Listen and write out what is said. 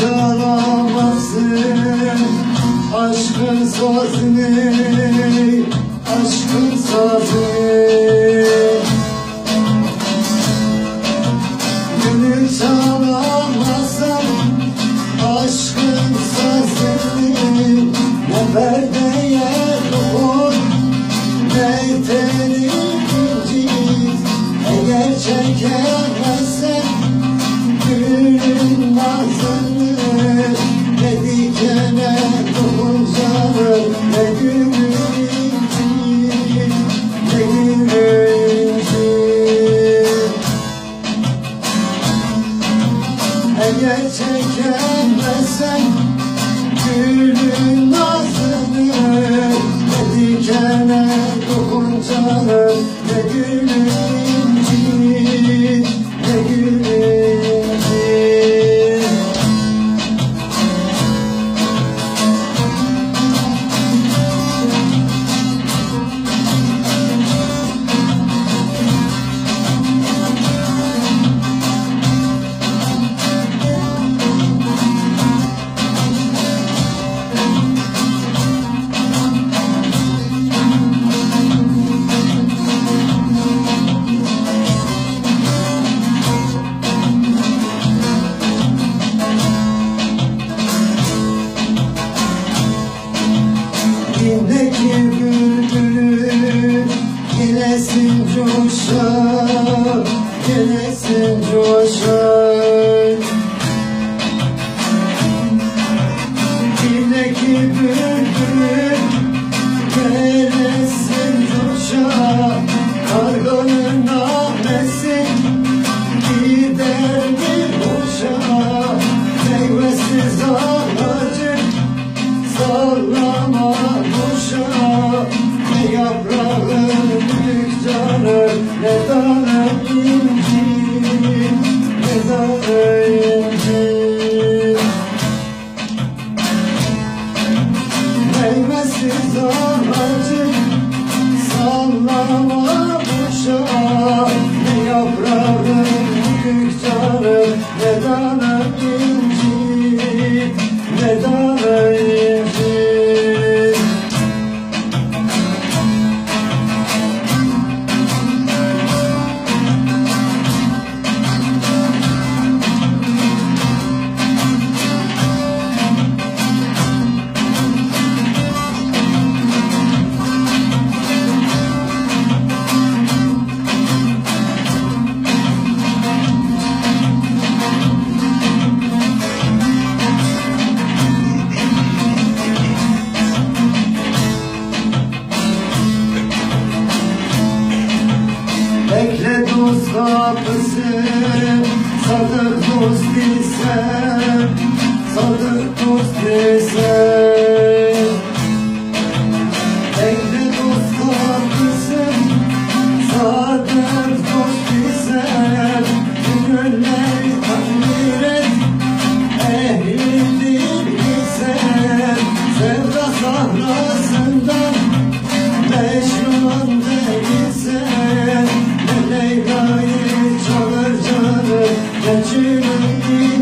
Çalamazsın. Aşkın sazını Aşkın sazını. Gönül çalamazsam Aşkın sazını Ne perdeye dokun Ne teni incit Eğer çekemezsen Gülün nazını dokuncanı Ne gülün coşar Yelesin coşar. Yindeki bülbülün dükkanı Ne tane Bekle dost kapısı Sadık dost isem Sadık you.